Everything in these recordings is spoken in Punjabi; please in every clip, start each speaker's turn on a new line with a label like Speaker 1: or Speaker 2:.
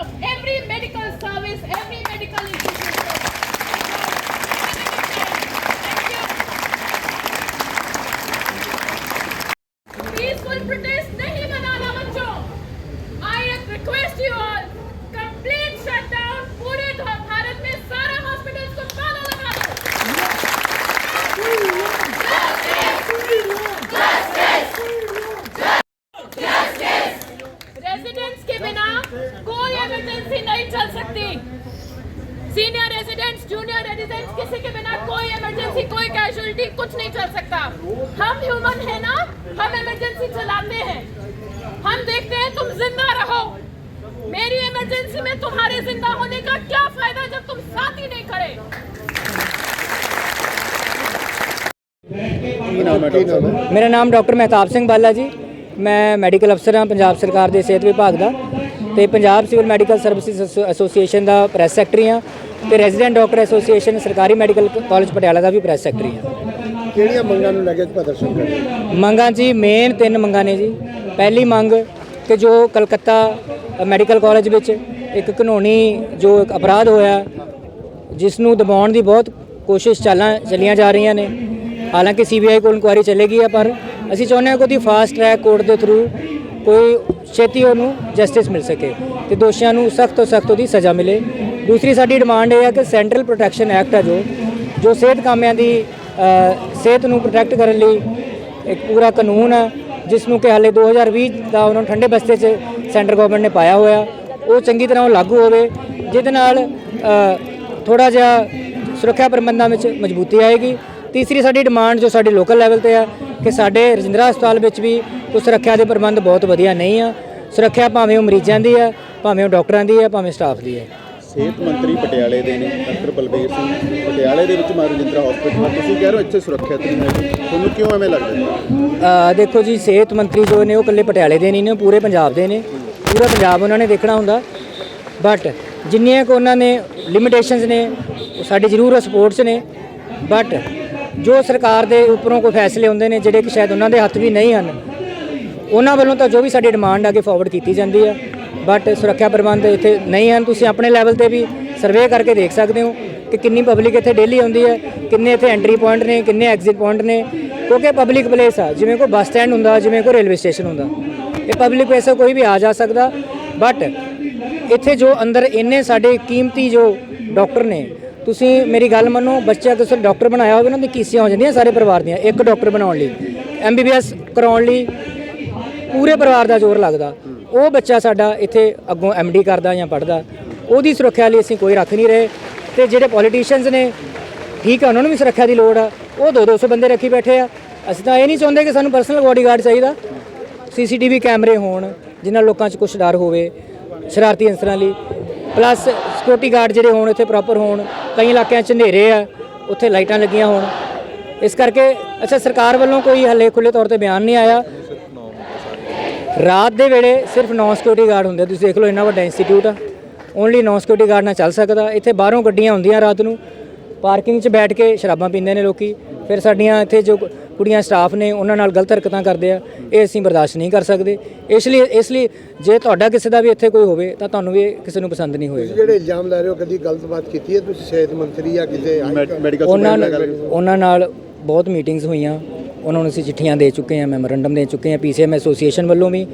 Speaker 1: of every medical service, every medical institution. के बिना कोई इमरजेंसी नहीं चल सकती। सीनियर रेजिडेंट्स जूनियर रेजिडेंट्स किसी के बिना कोई इमरजेंसी कोई कैजुअलिटी कुछ नहीं चल सकता। हम ह्यूमन है ना, हम इमरजेंसी चलाते हैं। हम देखते हैं तुम ज़िंदा रहो। मेरी इमरजेंसी में तुम्हारे ज़िंदा होने का क्या फ़ायदा जब तुम साथ ही नहीं खड़े?
Speaker 2: मेरा नाम डॉक्टर मेहताब सिंह बाला जी। ਮੈਂ ਮੈਡੀਕਲ ਅਫਸਰ ਹਾਂ ਪੰਜਾਬ ਸਰਕਾਰ ਦੇ ਸਿਹਤ ਵਿਭਾਗ ਦਾ ਤੇ ਪੰਜਾਬ ਸਿਵਲ ਮੈਡੀਕਲ ਸਰਵਿਸਿਜ਼ ਐਸੋ- ਐਸੋਸੀਏਸ਼ਨ ਦਾ ਪ੍ਰੈਸ ਸੈਕਟਰੀ ਹਾਂ ਤੇ ਰੈਜ਼ੀਡੈਂਟ ਡਾਕਟਰ ਐਸੋਸੀਏਸ਼ਨ ਸਰਕਾਰੀ ਮੈਡੀਕਲ ਕਾਲਜ ਪਟਿਆਲਾ ਦਾ ਵੀ ਪ੍ਰੈਸ ਸੈਕਟਰੀ ਹਾਂ।
Speaker 3: ਕਿਹੜੀਆਂ ਮੰਗਾਂ ਨੂੰ ਲੈ ਕੇ ਪ੍ਰਦਰਸ਼ਨ ਕਰ ਰਹੇ
Speaker 2: ਮੰਗਾਂ ਜੀ ਮੇਨ ਤਿੰਨ ਮੰਗਾਂ ਨੇ ਜੀ। ਪਹਿਲੀ ਮੰਗ ਕਿ ਜੋ ਕਲਕੱਤਾ ਮੈਡੀਕਲ ਕਾਲਜ ਵਿੱਚ ਇੱਕ ਕਾਨੂੰਨੀ ਜੋ ਇੱਕ ਅਪਰਾਧ ਹੋਇਆ ਜਿਸ ਨੂੰ ਦਬਾਉਣ ਦੀ ਬਹੁਤ ਕੋਸ਼ਿਸ਼ ਚਾਲਾਂ ਚੱਲੀਆਂ ਜਾ ਰਹੀਆਂ ਨੇ। ਹਾਲਾਂਕਿ ਸੀਬੀਆਈ ਕੋਲ ਇਨਕੁਆਇਰੀ ਚੱਲੇਗੀ ਆ ਪਰ ਅਸੀਂ ਚਾਹੁੰਦੇ ਹਾਂ ਕਿ ਉਹਦੀ ਫਾਸਟ ਟਰੈਕ ਕੋਰਟ ਦੇ ਥਰੂ ਕੋਈ ਛੇਤੀ ਉਹਨੂੰ ਜਸਟਿਸ ਮਿਲ ਸਕੇ ਤੇ ਦੋਸ਼ੀਆਂ ਨੂੰ ਸਖਤ ਤੋਂ ਸਖਤ ਉਹਦੀ ਸਜ਼ਾ ਮਿਲੇ। ਦੂਸਰੀ ਸਾਡੀ ਡਿਮਾਂਡ ਇਹ ਹੈ ਕਿ ਸੈਂਟਰਲ ਪ੍ਰੋਟੈਕਸ਼ਨ ਐਕਟ ਹੈ ਜੋ ਜੋ ਸਿਹਤ ਕਾਮਿਆਂ ਦੀ ਸਿਹਤ ਨੂੰ ਪ੍ਰੋਟੈਕਟ ਕਰਨ ਲਈ ਇੱਕ ਪੂਰਾ ਕਾਨੂੰਨ ਹੈ, ਜਿਸ ਨੂੰ ਕਿ ਹਾਲੇ 2020 ਦਾ ਉਹਨਾਂ ਨੂੰ ਠੰਡੇ ਬਸਤੇ 'ਚ ਸੈਂਟਰ ਗਵਰਨਮੈਂਟ ਨੇ ਪਾਇਆ ਹੋਇਆ। ਉਹ ਚੰਗੀ ਤਰ੍ਹਾਂ ਉਹ ਲਾਗੂ ਹੋਵੇ, ਜਿਹਦੇ ਨਾਲ ਥੋੜਾ ਜਿਹਾ ਸੁਰੱਖਿਆ ਪ੍ਰਬੰਧਾਂ ਵਿੱਚ ਮਜ਼ਬੂਤੀ ਆਏਗੀ। ਤੀਸਰੀ ਸਾਡੀ ਡਿਮਾਂਡ ਜੋ ਸਾਡੇ ਲੋਕਲ ਲੈਵਲ ਤੇ ਆ ਕਿ ਸਾਡੇ ਰਜਿੰਦਰਾ ਹਸਪਤਾਲ ਵਿੱਚ ਵੀ ਕੋਈ ਸੁਰੱਖਿਆ ਦੇ ਪ੍ਰਬੰਧ ਬਹੁਤ ਵਧੀਆ ਨਹੀਂ ਆ। ਸੁਰੱਖਿਆ ਭਾਵੇਂ ਉਹ ਮਰੀਜ਼ਾਂ ਦੀ ਆ ਭਾਵੇਂ ਉਹ ਡਾਕਟਰਾਂ ਦੀ ਆ ਭਾਵੇਂ ਸਟਾਫ ਦੀ ਆ।
Speaker 3: ਸਿਹਤ ਮੰਤਰੀ ਪਟਿਆਲੇ ਦੇ ਨੇ ਡਾਕਟਰ ਬਲਬੀਰ ਸਿੰਘ। ਪਟਿਆਲੇ ਦੇ ਵਿੱਚ ਮਾਰੂ ਜਿੰਦਰਾ ਹਸਪੀਟਲ ਤੁਸੀਂ ਕਹਿ ਰਹੇ ਹੋ ਇੱਥੇ ਸੁਰੱਖਿਅਤ ਨਹੀਂ ਹੈ। ਤੁਹਾਨੂੰ ਕਿਉਂ ਐਵੇਂ ਲੱਗਦਾ
Speaker 2: ਦੇਖੋ ਜੀ ਸਿਹਤ ਮੰਤਰੀ ਜੋ ਨੇ ਉਹ ਇਕੱਲੇ ਪਟਿਆਲੇ ਦੇ ਨਹੀਂ ਨੇ ਉਹ ਪੂਰੇ ਪੰਜਾਬ ਦੇ ਨੇ। ਪੂਰਾ ਪੰਜਾਬ ਉਹਨਾਂ ਨੇ ਦੇਖਣਾ ਹੁੰਦਾ। ਬਟ ਜਿੰਨੀਆਂ ਕੋ ਉਹਨਾਂ ਨੇ ਲਿਮਿਟੇਸ਼ਨਸ ਨੇ ਉਹ ਸਾਡੇ ਜ਼ਰੂਰ ਸਪੋਰਟਸ ਨੇ। ਬਟ ਜੋ ਸਰਕਾਰ ਦੇ ਉੱਪਰੋਂ ਕੋਈ ਫੈਸਲੇ ਹੁੰਦੇ ਨੇ, ਜਿਹੜੇ ਕਿ ਸ਼ਾਇਦ ਉਹਨਾਂ ਦੇ ਹੱਥ ਵੀ ਨਹੀਂ ਹਨ, ਉਹਨਾਂ ਵੱਲੋਂ ਤਾਂ ਜੋ ਵੀ ਸਾਡੀ ਡਿਮਾਂਡ ਅੱਗੇ ਫਾਰਵਰਡ ਕੀਤੀ ਜਾਂਦੀ ਆ। ਬਟ ਸੁਰੱਖਿਆ ਪ੍ਰਬੰਧ ਇੱਥੇ ਨਹੀਂ ਹਨ। ਤੁਸੀਂ ਆਪਣੇ ਲੈਵਲ ਤੇ ਵੀ ਸਰਵੇ ਕਰਕੇ ਦੇਖ ਸਕਦੇ ਹੋ ਕਿ ਕਿੰਨੀ ਪਬਲਿਕ ਇੱਥੇ ਡੇਲੀ ਆਉਂਦੀ ਹੈ, ਕਿੰਨੇ ਇੱਥੇ ਐਂਟਰੀ ਪੁਆਇੰਟ ਨੇ, ਕਿੰਨੇ ਐਗਜ਼ਿਟ ਪੁਆਇੰਟ ਨੇ। ਕਿਉਂਕਿ ਪਬਲਿਕ ਪਲੇਸ ਆ, ਜਿਵੇਂ ਕੋਈ ਬੱਸ ਸਟੈਂਡ ਹੁੰਦਾ, ਜਿਵੇਂ ਕੋਈ ਰੇਲਵੇ ਸਟੇਸ਼ਨ ਹੁੰਦਾ। ਇਹ ਪਬਲਿਕ ਪਲੇਸ ਕੋਈ ਵੀ ਆ ਜਾ ਸਕਦਾ। ਬਟ ਇੱਥੇ ਜੋ ਅੰਦਰ ਇੰਨੇ ਸਾਡੇ ਕੀਮਤੀ ਜੋ ਡਾਕਟਰ ਨੇ ਤੁਸੀਂ ਮੇਰੀ ਗੱਲ ਮੰਨੋ ਬੱਚਾ ਕਿਸੇ ਡਾਕਟਰ ਬਣਾਇਆ ਹੋਵੇ ਉਹਨਾਂ ਤੇ ਕੀਸੀਆਂ ਹੋ ਜਾਂਦੀਆਂ ਸਾਰੇ ਪਰਿਵਾਰ ਦੀਆਂ, ਇੱਕ ਡਾਕਟਰ ਬਣਾਉਣ ਲਈ। ਐਮਬੀਬੀਐਸ ਕਰਾਉਣ ਲਈ ਪੂਰੇ ਪਰਿਵਾਰ ਦਾ ਜ਼ੋਰ ਲੱਗਦਾ। ਉਹ ਬੱਚਾ ਸਾਡਾ ਇੱਥੇ ਅੱਗੋਂ ਐਮਡੀ ਕਰਦਾ ਜਾਂ ਪੜਦਾ ਉਹਦੀ ਸੁਰੱਖਿਆ ਲਈ ਅਸੀਂ ਕੋਈ ਰੱਖ ਨਹੀਂ ਰਹੇ। ਤੇ ਜਿਹੜੇ ਪੋਲੀਟੀਸ਼ੀਅਨਸ ਨੇ, ਠੀਕ ਆ, ਉਹਨਾਂ ਨੂੰ ਵੀ ਸੁਰੱਖਿਆ ਦੀ ਲੋੜ ਆ। ਉਹ 2-200 ਬੰਦੇ ਰੱਖੀ ਬੈਠੇ ਆ। ਅਸੀਂ ਤਾਂ ਇਹ ਨਹੀਂ ਚਾਹੁੰਦੇ ਕਿ ਸਾਨੂੰ ਪਰਸਨਲ ਬਾਡੀਗਾਰਡ ਚਾਹੀਦਾ। ਸੀਸੀਟੀਵੀ ਕੈਮਰੇ ਹੋਣ, ਜਿਨ੍ਹਾਂ ਲੋਕਾਂ 'ਚ ਕੁਝ ਡਰ ਹੋਵੇ, ਸ਼ਰਾਰਤੀ ਅਨਸਰਾਂ ਲਈ। ਪਲੱਸ ਸਿਕਿਉਰਿਟੀ ਗਾਰਡ ਜਿਹੜੇ ਹੋਣ, ਇੱਥੇ ਪ੍ਰੋਪਰ ਹੋਣ। ਕਈ ਇਲਾਕਿਆਂ 'ਚ ਹਨੇਰੇ ਆ, ਉੱਥੇ ਲਾਈਟਾਂ ਲੱਗੀਆਂ ਹੋਣ। ਇਸ ਕਰਕੇ, ਅੱਛਾ, ਸਰਕਾਰ ਵੱਲੋਂ ਕੋਈ ਹੱਲੇ ਖੁੱਲੇ ਤੌਰ ਤੇ ਬਿਆਨ ਨਹੀਂ ਆਇਆ। ਰਾਤ ਦੇ ਵੇਲੇ ਸਿਰਫ ਨੌਨ ਸਿਕਿਉਰਿਟੀ ਗਾਰਡ ਹੁੰਦੇ ਤੁਸੀਂ ਦੇਖ ਲਓ, ਇੰਨਾ ਵੱਡਾ ਇੰਸਟੀਚਿਊਟ ਆ। ਓਨਲੀ ਨੌਨ ਸਿਕਿਉਰਿਟੀ ਗਾਰਡ ਨਾਲ ਚੱਲ ਸਕਦਾ। ਇੱਥੇ ਬਾਹਰੋਂ ਗੱਡੀਆਂ ਹੁੰਦੀਆਂ ਰਾਤ ਨੂੰ। ਪਾਰਕਿੰਗ 'ਚ ਬੈਠ ਕੇ ਸ਼ਰਾਬਾਂ ਪੀਂਦੇ ਨੇ ਲੋਕੀ। ਫਿਰ ਸਾਡੀਆਂ ਇੱਥੇ ਜੋ ਕੁੜੀਆਂ ਸਟਾਫ ਨੇ ਉਹਨਾਂ ਨਾਲ ਗਲਤ ਹਰਕਤਾਂ ਕਰਦੇ ਆ ਇਹ ਅਸੀਂ ਬਰਦਾਸ਼ਤ ਨਹੀਂ ਕਰ ਸਕਦੇ। ਇਸ ਲਈ ਇਸ ਲਈ ਜੇ ਤੁਹਾਡਾ ਕਿਸੇ ਦਾ ਵੀ ਇੱਥੇ ਕੋਈ ਹੋਵੇ ਤਾਂ ਤੁਹਾਨੂੰ ਵੀ ਕਿਸੇ ਨੂੰ ਪਸੰਦ ਨਹੀਂ ਹੋਏਗਾ।
Speaker 4: ਜਿਹੜੇ ਇਲਜ਼ਾਮ ਲਾ ਰਹੇ ਹੋ ਕਦੀ ਗਲਤ ਬਾਤ ਕੀਤੀ ਹੈ ਤੁਸੀਂ ਸਿਹਤ ਮੰਤਰੀ ਜਾਂ ਕਿਤੇ
Speaker 3: ਮੈਡੀਕਲ
Speaker 2: ਉਹਨਾਂ ਉਹਨਾਂ ਨਾਲ ਬਹੁਤ ਮੀਟਿੰਗਸ ਹੋਈਆਂ। ਉਹਨਾਂ ਨੂੰ ਅਸੀਂ ਚਿੱਠੀਆਂ ਦੇ ਚੁੱਕੇ ਹਾਂ ਮੈਮੋਰੰਡਮ ਦੇ ਚੁੱਕੇ ਹਾਂ ਪੀਸੀਐਮ ਐਸੋਸੀਏਸ਼ਨ ਵੱਲੋਂ ਵੀ।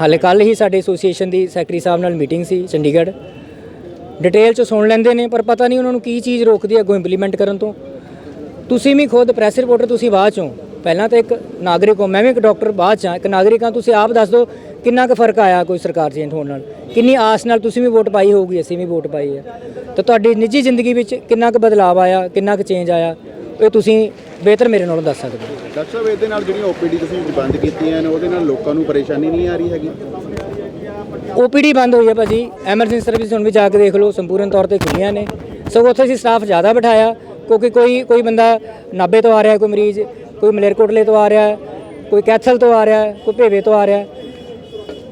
Speaker 2: ਹਾਲੇ ਕੱਲ ਹੀ ਸਾਡੇ ਐਸੋਸੀਏਸ਼ਨ ਦੀ ਸੈਕਟਰੀ ਸਾਹਿਬ ਨਾਲ ਮੀਟਿੰਗ ਸੀ ਚੰਡੀਗੜ੍ਹ। ਡਿਟੇਲ ਚ ਸੁਣ ਲੈਂਦੇ ਨੇ ਪਰ ਪਤਾ ਨਹੀਂ ਉਹਨਾਂ ਨੂੰ ਕੀ ਚੀਜ਼ ਰੋਕਦੀ ਹੈ ਅੱਗੋਂ ਇੰਪਲੀਮੈਂਟ ਕਰਨ ਤੋਂ। ਤੁਸੀਂ ਵੀ ਖੁਦ ਪ੍ਰੈਸ ਰਿਪੋਰਟਰ ਤੁਸੀਂ ਬਾਅਦ ਚੋਂ। ਪਹਿਲਾਂ ਤਾਂ ਇੱਕ ਨਾਗਰਿਕ ਹੋ ਮੈਂ ਵੀ ਇੱਕ ਡਾਕਟਰ ਬਾਅਦ ਚ ਇੱਕ ਨਾਗਰਿਕ ਹਾਂ ਤੁਸੀਂ ਆਪ ਦੱਸ ਦਿਓ ਕਿੰਨਾ ਕੁ ਫ਼ਰਕ ਆਇਆ ਕੋਈ ਸਰਕਾਰ ਚੇਂਜ ਹੋਣ ਨਾਲ? ਕਿੰਨੀ ਆਸ ਨਾਲ ਤੁਸੀਂ ਵੀ ਵੋਟ ਪਾਈ ਹੋਊਗੀ ਅਸੀਂ ਵੀ ਵੋਟ ਪਾਈ ਹੈ। ਤਾਂ ਤੁਹਾਡੀ ਨਿੱਜੀ ਜ਼ਿੰਦਗੀ ਵਿੱਚ ਕਿੰਨਾ ਕੁ ਬਦਲਾਅ ਆਇਆ ਕਿੰਨਾ ਕੁ ਚੇਂਜ ਆਇਆ? ਇਹ ਤੁਸੀਂ ਬਿਹਤਰ ਮੇਰੇ ਨਾਲੋਂ ਦੱਸ ਸਕਦੇ ਹੋ।
Speaker 3: ਡਾਕਟਰ ਸਾਹਿਬ ਇਹਦੇ ਨਾਲ ਜਿਹੜੀਆਂ ਓਪੀਡੀ ਤੁਸੀਂ ਬੰਦ ਕੀਤੀਆਂ ਨੇ ਉਹਦੇ ਨਾਲ ਲੋਕਾਂ ਨੂੰ ਪਰੇਸ਼ਾਨੀ ਨਹੀਂ ਆ ਰਹੀ ਹੈਗੀ?
Speaker 2: ਓਪੀਡੀ ਬੰਦ ਹੋਈ ਹੈ ਭਾਜੀ। ਐਮਰਜੈਂਸੀ ਸਰਵਿਸ ਹੁਣ ਵੀ ਜਾ ਕੇ ਦੇਖ ਲਓ ਸੰਪੂਰਨ ਤੌਰ ਤੇ ਖੁੱਲੀਆਂ ਨੇ। ਸਗੋਂ ਉੱਥੇ ਅਸੀਂ ਸਟਾਫ ਜ਼ਿਆਦਾ ਬਿਠਾਇਆ। ਕਿਉਂਕਿ ਕੋਈ ਕੋਈ ਬੰਦਾ ਨਾਭੇ ਤੋਂ ਆ ਰਿਹਾ ਕੋਈ ਮਰੀਜ਼ ਕੋਈ ਮਲੇਰਕੋਟਲੇ ਤੋਂ ਆ ਰਿਹਾ ਕੋਈ ਕੈਥਲ ਤੋਂ ਆ ਰਿਹਾ ਕੋਈ ਭੇਵੇ ਤੋਂ ਆ ਰਿਹਾ।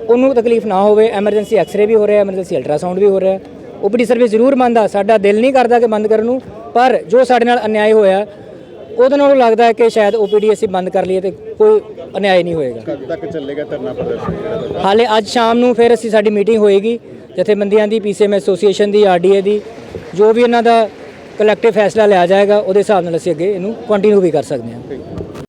Speaker 2: ਉਹਨੂੰ ਤਕਲੀਫ ਨਾ ਹੋਵੇ ਐਮਰਜੈਂਸੀ ਐਕਸ-ਰੇ ਵੀ ਹੋ ਰਿਹਾ ਐਮਰਜੈਂਸੀ ਅਲਟਰਾਸਾਊਂਡ ਵੀ ਹੋ ਰਿਹਾ ਓਪੀਡੀ ਸਰਵਿਸ ਜ਼ਰੂਰ ਬੰਦ ਆ ਸਾਡਾ ਦਿਲ ਨਹੀਂ ਕਰਦਾ ਕਿ ਬੰਦ ਕਰਨ ਨੂੰ ਪਰ ਜੋ ਸਾਡੇ ਨਾਲ ਅਨਿਆਏ ਹੋਇਆ ਉਹਦੇ ਨਾਲੋਂ ਲੱਗਦਾ ਹੈ ਕਿ ਸ਼ਾਇਦ ਓਪੀਡੀ ਅਸੀਂ ਬੰਦ ਕਰ ਲਈਏ ਤੇ ਕੋਈ ਅਨਿਆਏ ਨਹੀਂ ਹੋਏਗਾ
Speaker 3: ਕਦ ਤੱਕ ਚੱਲੇਗਾ ਧਰਨਾ ਪ੍ਰਦਰਸ਼ਨ?
Speaker 2: ਹਾਲੇ ਅੱਜ ਸ਼ਾਮ ਨੂੰ ਫਿਰ ਅਸੀਂ ਸਾਡੀ ਮੀਟਿੰਗ ਹੋਏਗੀ ਜਥੇਬੰਦੀਆਂ ਦੀ ਪੀਸੀਐਮ ਐਸੋਸੀਏਸ਼ਨ ਦੀ ਆਰਡੀਏ ਦੀ ਜੋ ਵੀ ਇਹਨਾਂ ਦਾ ਕਲੈਕਟਿਵ ਫੈਸਲਾ ਲਿਆ ਜਾਏਗਾ, ਉਹਦੇ ਹਿਸਾਬ ਨਾਲ ਅਸੀਂ ਅੱਗੇ ਇਹਨੂੰ ਕੰਟੀਨਿਊ ਵੀ ਕਰ ਸਕਦੇ ਹਾਂ।